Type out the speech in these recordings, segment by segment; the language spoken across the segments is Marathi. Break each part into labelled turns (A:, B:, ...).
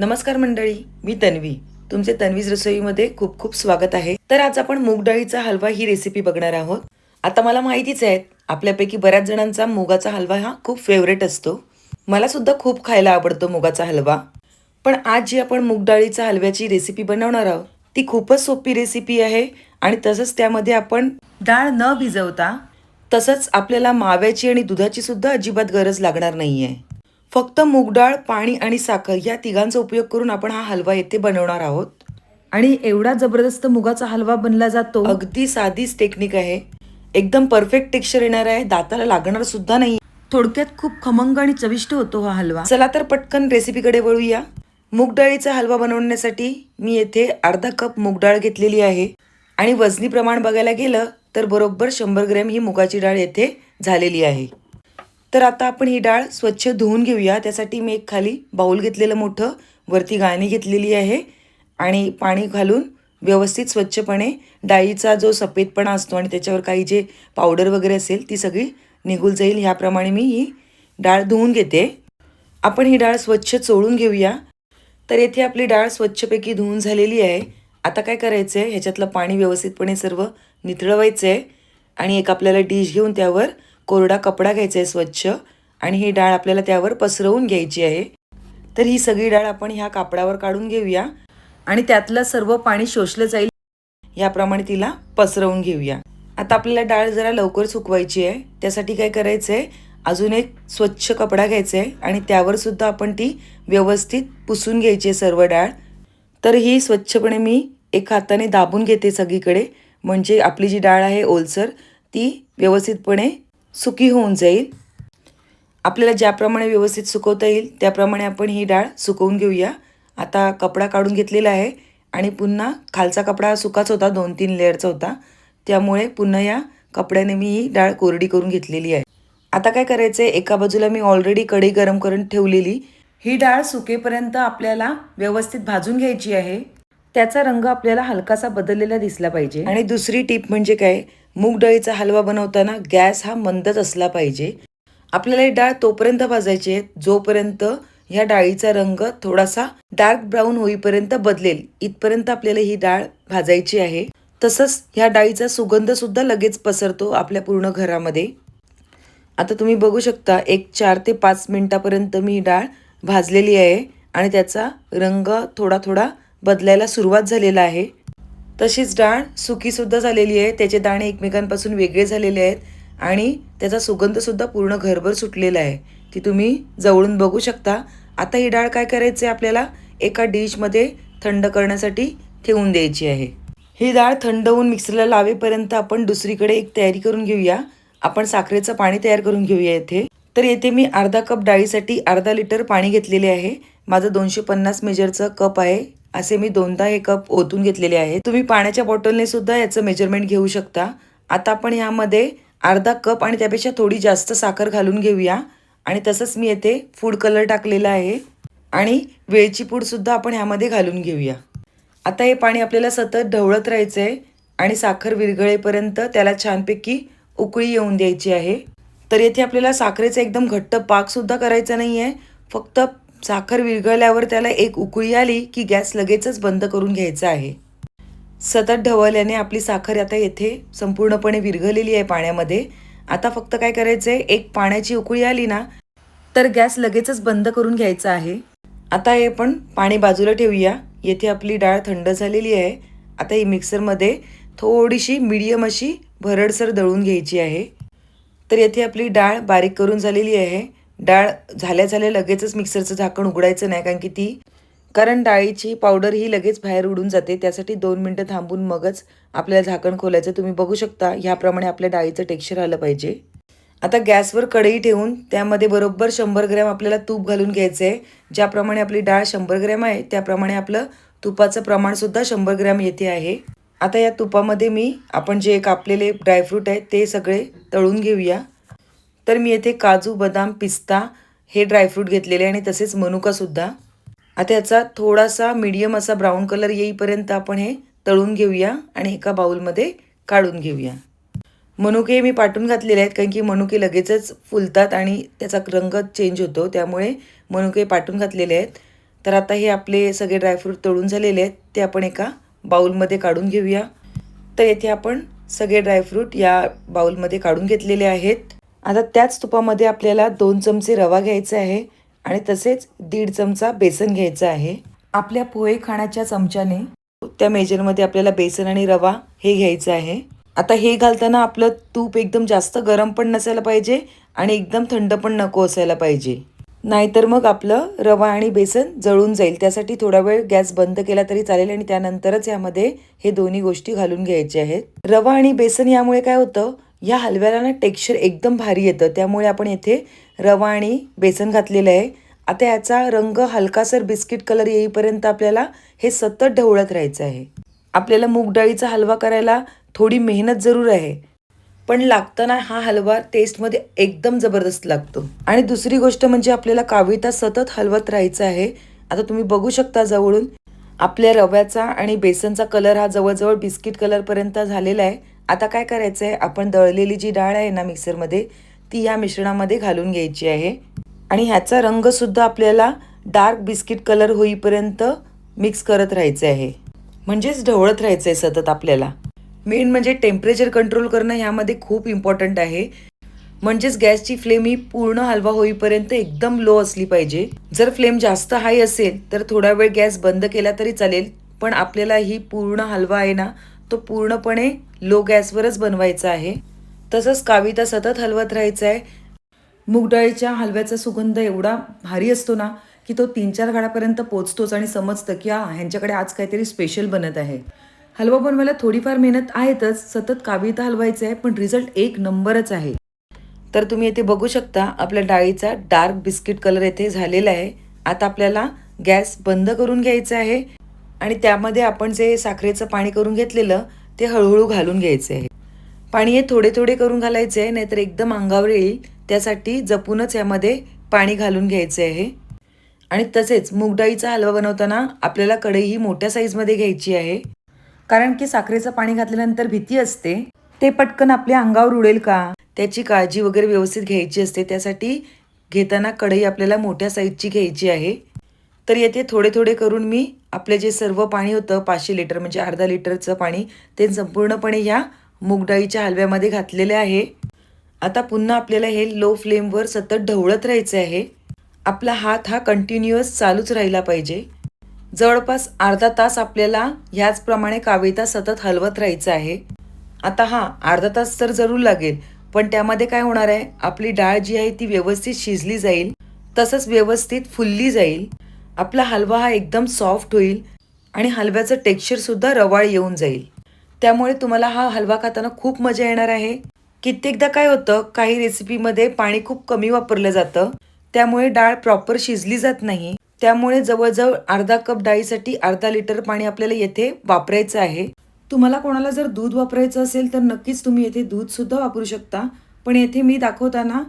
A: नमस्कार मंडळी मी तन्वी. तुमचे तन्वीज रसोईमध्ये खूप खूप स्वागत आहे. तर आज आपण मूग डाळीचा हलवा ही रेसिपी बघणार आहोत. आता मला माहितीच आहे आपल्यापैकी बऱ्याच जणांचा मुगाचा हलवा हा खूप फेवरेट असतो. मला सुद्धा खूप खायला आवडतो मुगाचा हलवा. पण आज जी आपण मूग डाळीचा हलव्याची रेसिपी बनवणार आहोत ती खूपच सोपी रेसिपी आहे आणि तसंच त्यामध्ये आपण डाळ न भिजवता तसंच आपल्याला माव्याची आणि दुधाची सुद्धा अजिबात गरज लागणार नाही आहे फक्त मूग डाळ पाणी आणि साखर या तिघांचा उपयोग करून आपण हा हलवा येथे बनवणार आहोत. आणि एवढा जबरदस्त मुगाचा हलवा बनला जातो. अगदी साधीच टेक्निक आहे. एकदम परफेक्ट टेक्स्चर येणार आहे. दाताला लागणार सुद्धा नाही. थोडक्यात खूप खमंग आणि चविष्ट होतो हा हलवा. चला तर पटकन रेसिपीकडे वळूया. मूग डाळीचा हलवा बनवण्यासाठी मी येथे अर्धा कप मूग डाळ घेतलेली आहे. आणि वजनी प्रमाण बघायला गेलं तर बरोबर शंभर ग्रॅम ही मुगाची डाळ येथे झालेली आहे. तर आता आपण ही डाळ स्वच्छ धुवून घेऊया. त्यासाठी मी एक खाली बाऊल घेतलेलं मोठं वरती गाळणी घेतलेली आहे आणि पाणी घालून व्यवस्थित स्वच्छपणे डाळीचा जो सफेदपणा असतो आणि त्याच्यावर काही जे पावडर वगैरे असेल ती सगळी निघून जाईल. ह्याप्रमाणे मी ही डाळ धुवून घेते. आपण ही डाळ स्वच्छ चोळून घेऊया. तर येथे आपली डाळ स्वच्छपैकी धुवून झालेली आहे. आता काय करायचं आहे ह्याच्यातलं पाणी व्यवस्थितपणे सर्व निथळवायचं आहे आणि एक आपल्याला डिश घेऊन त्यावर कोरडा कपडा घ्यायचा आहे स्वच्छ आणि ही डाळ आपल्याला त्यावर पसरवून घ्यायची आहे. तर ही सगळी डाळ आपण ह्या कापडावर काढून घेऊया आणि त्यातलं सर्व पाणी शोषलं जाईल याप्रमाणे तिला पसरवून घेऊया. आता आपल्याला डाळ जरा लवकर सुकवायची आहे. त्यासाठी काय करायचं आहे अजून एक स्वच्छ कपडा घ्यायचा आहे आणि त्यावर सुद्धा आपण ती व्यवस्थित पुसून घ्यायची आहे सर्व डाळ. तर ही स्वच्छपणे मी एक हाताने दाबून घेते सगळीकडे. म्हणजे आपली जी डाळ आहे ओलसर ती व्यवस्थितपणे सुकी होऊन जाईल. आपल्याला ज्याप्रमाणे व्यवस्थित सुकवता येईल त्याप्रमाणे आपण ही डाळ सुकवून घेऊया. आता कपडा काढून घेतलेला आहे आणि पुन्हा खालचा कपडा हा सुकाच होता दोन तीन लेअरचा होता. त्यामुळे पुन्हा या कपड्याने मी ही डाळ कोरडी करून घेतलेली आहे. आता काय करायचं आहे एका बाजूला मी ऑलरेडी कढई गरम करून ठेवलेली. ही डाळ सुकेपर्यंत आपल्याला व्यवस्थित भाजून घ्यायची आहे. त्याचा रंग आपल्याला हलकासा बदललेला दिसला पाहिजे. आणि दुसरी टीप म्हणजे काय? मूग डाळीचा हलवा बनवताना गॅस हा मंदच असला पाहिजे. आपल्याला ही डाळ तोपर्यंत भाजायची आहे जोपर्यंत ह्या डाळीचा रंग थोडासा डार्क ब्राऊन होईपर्यंत बदलेल. इथपर्यंत आपल्याला ही डाळ भाजायची आहे. तसंच ह्या डाळीचा सुगंध सुद्धा लगेच पसरतो आपल्या पूर्ण घरामध्ये. आता तुम्ही बघू शकता एक चार ते पाच मिनिटापर्यंत मी ही डाळ भाजलेली आहे आणि त्याचा रंग थोडा थोडा बदलायला सुरुवात झालेला आहे. तशीच डाळ सुकीसुद्धा झालेली आहे. त्याचे दाणे एकमेकांपासून वेगळे झालेले आहेत आणि त्याचा सुगंधसुद्धा पूर्ण घरभर सुटलेला आहे. ती तुम्ही जवळून बघू शकता. आता ही डाळ काय करायची आहे आपल्याला? एका डिशमध्ये थंड करण्यासाठी ठेवून द्यायची आहे. ही डाळ थंड होऊन मिक्सरला लावेपर्यंत आपण दुसरीकडे एक तयारी करून घेऊया. आपण साखरेचं पाणी तयार करून घेऊया येथे. तर येथे मी अर्धा कप डाळीसाठी अर्धा लिटर पाणी घेतलेले आहे. माझं दोनशे पन्नास मेजरचं कप आहे. असे मी दोनदा हे कप ओतून घेतलेले आहे तुम्ही पाण्याच्या बॉटलने सुद्धा याचं मेजरमेंट घेऊ शकता. आता आपण यामध्ये अर्धा कप आणि त्यापेक्षा थोडी जास्त साखर घालून घेऊया. आणि तसंच मी येथे फूड कलर टाकलेला आहे. आणि वेलची पूडसुद्धा आपण ह्यामध्ये घालून घेऊया. आता हे पाणी आपल्याला सतत ढवळत राहायचं आहे आणि साखर विरघळेपर्यंत त्याला छानपैकी उकळी येऊन द्यायची आहे. तर येथे आपल्याला साखरेचा एकदम घट्ट पाकसुद्धा करायचा नाही आहे फक्त साखर विरघळल्यावर त्याला एक उकळी आली की गॅस लगेचच बंद करून घ्यायचा आहे. सतत ढवळल्याने आपली साखर आता येथे संपूर्णपणे विरघळलेली आहे पाण्यामध्ये. आता फक्त काय करायचं आहे एक पाण्याची उकळी आली ना तर गॅस लगेचच बंद करून घ्यायचा आहे. आता हे पण पाणी बाजूला ठेवूया. येथे आपली डाळ थंड झालेली आहे. आता ही मिक्सरमध्ये थोडीशी मीडियम अशी भरडसर दळून घ्यायची आहे. तर येथे आपली डाळ बारीक करून झालेली आहे. डाळ झाल्या झाल्या लगेचच मिक्सरचं झाकण उघडायचं नाही कारण की ती कारण डाळीची पावडर ही लगेच बाहेर उडून जाते. त्यासाठी दोन मिनटं थांबून मगच आपल्याला झाकण खोलायचं. तुम्ही बघू शकता ह्याप्रमाणे आपल्या डाळीचं टेक्स्चर आलं पाहिजे. आता गॅसवर कढई ठेवून त्यामध्ये बरोबर शंभर ग्रॅम आपल्याला तूप घालून घ्यायचं आहे ज्याप्रमाणे आपली डाळ शंभर ग्रॅम आहे त्याप्रमाणे आपलं तुपाचं प्रमाणसुद्धा शंभर ग्रॅम येथे आहे. आता या तुपामध्ये मी आपण जे कापलेले ड्रायफ्रूट आहेत ते सगळे तळून घेऊया. तर मी येथे काजू बदाम पिस्ता हे ड्रायफ्रूट घेतलेले आणि तसेच मनुकासुद्धा आता याचा थोडासा मीडियम असा ब्राऊन कलर येईपर्यंत आपण हे तळून घेऊया आणि एका बाउलमध्ये काढून घेऊया. मनुके मी पाठून घातलेले आहेत कारण की मनुके लगेचच फुलतात आणि त्याचा रंग चेंज होतो त्यामुळे मनुके पाठून घातलेले आहेत. तर आता हे आपले सगळे ड्रायफ्रूट तळून झालेले आहेत ते आपण एका बाउलमध्ये काढून घेऊया. तर येथे आपण सगळे ड्रायफ्रूट या बाउलमध्ये काढून घेतलेले आहेत. आता त्याच तुपामध्ये आपल्याला दोन चमचे रवा घ्यायचा आहे आणि तसेच दीड चमचा बेसन घ्यायचा आहे. आपल्या पोहे खाण्याच्या चमच्याने त्या मेजरमध्ये आपल्याला बेसन आणि रवा हे घ्यायचं आहे. आता हे घालताना आपलं तूप एकदम जास्त गरम पण नसायला पाहिजे आणि एकदम थंड पण नको असायला पाहिजे. नाहीतर मग आपलं रवा आणि बेसन जळून जाईल. त्यासाठी थोडा वेळ गॅस बंद केला तरी चालेल आणि त्यानंतरच यामध्ये हे दोन्ही गोष्टी घालून घ्यायचे आहेत. रवा आणि बेसन यामुळे काय होतं? या हलव्याला ना टेक्स्चर एकदम भारी येतं. त्यामुळे आपण येथे रवा आणि बेसन घातलेलं आहे. आता याचा रंग हलकासर बिस्किट कलर येईपर्यंत आपल्याला हे सतत ढवळत राहायचं आहे. आपल्याला मूग डाळीचा हलवा करायला थोडी मेहनत जरूर आहे. पण लागताना हा हलवा टेस्टमध्ये एकदम जबरदस्त लागतो. आणि दुसरी गोष्ट म्हणजे आपल्याला काविता सतत हलवत राहायचं आहे. आता तुम्ही बघू शकता जवळून आपल्या रव्याचा आणि बेसनचा कलर हा जवळजवळ बिस्किट कलरपर्यंत झालेला आहे. आता काय करायचं आहे आपण दळलेली जी डाळ आहे ना मिक्सरमध्ये ती या मिश्रणामध्ये घालून घ्यायची आहे. आणि ह्याचा रंगसुद्धा आपल्याला डार्क बिस्किट कलर होईपर्यंत मिक्स करत राहायचे आहे. म्हणजेच ढवळत राहायचं आहे सतत आपल्याला. मेन म्हणजे टेम्परेचर कंट्रोल करणं ह्यामध्ये खूप इम्पॉर्टंट आहे. म्हणजेच गॅसची फ्लेम ही पूर्ण हलवा होईपर्यंत एकदम लो असली पाहिजे. जर फ्लेम जास्त हाय असेल तर थोडा वेळ गॅस बंद केला तरी चालेल पण आपल्याला ही पूर्ण हलवा आहे ना तो पूर्णपणे लो गॅसवरच बनवायचा आहे. तसंच काविता सतत हलवत राहायचं आहे मूग डाळीच्या हलव्याचा सुगंध एवढा भारी असतो ना की तो तीन चार घाडापर्यंत पोचतोच आणि समजतं की हा ह्यांच्याकडे आज काहीतरी स्पेशल बनत आहे. हलवा बनवायला थोडीफार मेहनत आहेतच सतत काविता हलवायचं आहे पण रिझल्ट एक नंबरच आहे. तर तुम्ही येथे बघू शकता आपल्या डाळीचा डार्क बिस्किट कलर येथे झालेला आहे. आता आपल्याला गॅस बंद करून घ्यायचा आहे. आणि त्यामध्ये आपण जे साखरेचं पाणी करून घेतलेलं ते हळूहळू घालून घ्यायचं. आहे पाणी हे थोडे थोडे करून घालायचे आहे नाहीतर एकदम अंगावर येईल त्यासाठी जपूनच यामध्ये पाणी घालून घ्यायचे आहे. आणि तसेच मूगडाळीचा हलवा बनवताना आपल्याला कढई ही मोठ्या साईजमध्ये घ्यायची आहे. कारण की साखरेचं पाणी घातल्यानंतर भीती असते. ते पटकन आपल्या अंगावर उडेल का? त्याची काळजी वगैरे व्यवस्थित घ्यायची असते. त्यासाठी घेताना कढई आपल्याला मोठ्या साईजची घ्यायची आहे. तर येथे थोडे थोडे करून मी आपले जे सर्व पाणी होतं पाचशे लिटर म्हणजे अर्धा लिटरचं पाणी ते संपूर्णपणे या मूगडाळीच्या हलव्यामध्ये घातलेले आहे. आता पुन्हा आपल्याला हे लो फ्लेमवर सतत ढवळत राहायचं आहे. आपला हात हा कंटिन्युअस चालूच राहिला पाहिजे. जवळपास अर्धा तास आपल्याला ह्याचप्रमाणे काविता सतत हलवत राहायचं आहे. आता हा अर्धा तास तर जरूर लागेल पण त्यामध्ये काय होणार आहे? आपली डाळ जी आहे ती व्यवस्थित शिजली जाईल तसंच व्यवस्थित फुलली जाईल. आपला हलवा हा एकदम सॉफ्ट होईल आणि हलव्याचं टेक्स्चरसुद्धा रवाळ येऊन जाईल. त्यामुळे तुम्हाला हा हलवा खाताना खूप मजा येणार आहे. कित्येकदा काय होतं काही रेसिपीमध्ये पाणी खूप कमी वापरलं जातं. त्यामुळे डाळ प्रॉपर शिजली जात नाही. त्यामुळे जवळजवळ अर्धा कप डाळीसाठी अर्धा लिटर पाणी आपल्याला येथे वापरायचं आहे. तुम्हाला कोणाला जर दूध वापरायचं असेल तर नक्कीच तुम्ही येथे दूध सुद्धा वापरू शकता. पण येथे मी दाखवताना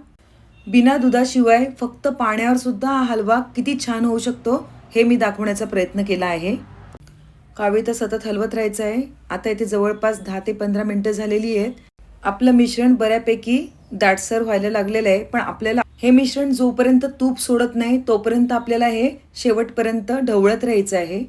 A: बिना दुधाशिवाय फक्त पाण्यावर सुद्धा हा हलवा किती छान होऊ शकतो हे मी दाखवण्याचा प्रयत्न केला आहे. काविता सतत हलवत राहायचं आहे. आता इथे जवळपास दहा ते पंधरा मिनटं झालेली आहेत. आपलं मिश्रण बऱ्यापैकी दाटसर व्हायला लागलेलं आहे पण आपल्याला हे मिश्रण जोपर्यंत तूप सोडत नाही तोपर्यंत आपल्याला हे शेवटपर्यंत ढवळत राहायचं आहे.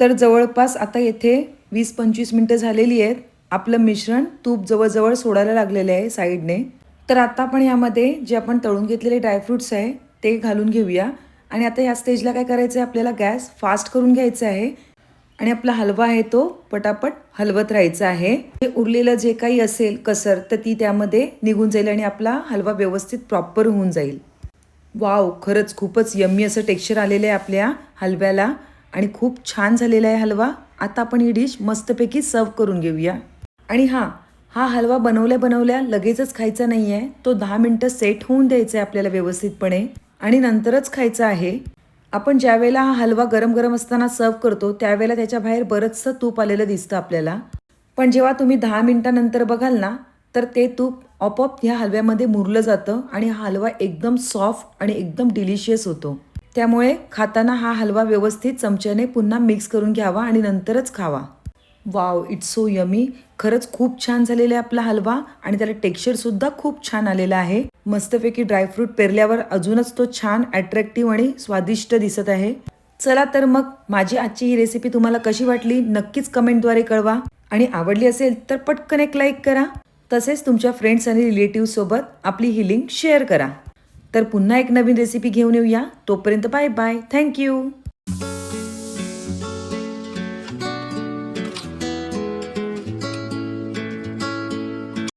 A: तर जवळपास आता येथे वीस पंचवीस मिनटं झालेली आहेत. आपलं मिश्रण तूप जवळजवळ सोडायला लागलेलं आहे साईडने. तर आता आपण यामध्ये जे आपण तळून घेतलेले ड्रायफ्रुट्स आहे ते घालून घेऊया. आणि आता या स्टेजला काय करायचं आहे आपल्याला गॅस फास्ट करून घ्यायचा आहे. आणि आपला हलवा आहे तो पटापट हलवत राहायचा आहे. हे उरलेलं जे काही असेल कसर तर ती त्यामध्ये निघून जाईल आणि आपला हलवा व्यवस्थित प्रॉपर होऊन जाईल. वाव खरंच खूपच यम्मी असं टेक्स्चर आलेलं आहे आपल्या हलव्याला. आणि खूप छान झालेला आहे हलवा. आता आपण ही डिश मस्तपैकी सर्व करून घेऊया. आणि हां हा हलवा बनवल्या बनवल्या लगेचच खायचा नाही आहे तो दहा मिनटं सेट होऊन द्यायचा आहे आपल्याला व्यवस्थितपणे. आणि नंतरच खायचा आहे. आपण ज्यावेळेला हा हलवा गरम गरम असताना सर्व करतो त्यावेळेला त्याच्या बाहेर बरंचसं तूप आलेलं दिसतं आपल्याला. पण जेव्हा तुम्ही दहा मिनटानंतर बघाल ना तर ते तूप आपोआप ह्या हलव्यामध्ये मुरलं जातं आणि हा हलवा एकदम सॉफ्ट आणि एकदम डिलिशियस होतो. त्यामुळे खाताना हा हलवा व्यवस्थित चमच्याने पुन्हा मिक्स करून घ्यावा आणि नंतरच खावा. वाव इट्स सो यमी खरंच खूप छान झालेला आहे आपला हलवा आणि त्याला टेक्स्चरसुद्धा खूप छान आलेला आहे. मस्तपैकी ड्रायफ्रूट पेरल्यावर अजूनच तो छान अट्रॅक्टिव्ह आणि स्वादिष्ट दिसत आहे. चला तर मग माझी आजची ही रेसिपी तुम्हाला कशी वाटली नक्कीच कमेंटद्वारे कळवा. आणि आवडली असेल तर पटकन एक लाईक करा. तसेच तुमच्या फ्रेंड्स आणि रिलेटिव्हसोबत आपली ही लिंक शेअर करा. तर पुन्हा एक नवीन रेसिपी घेऊन येऊया. तोपर्यंत बाय बाय थँक्यू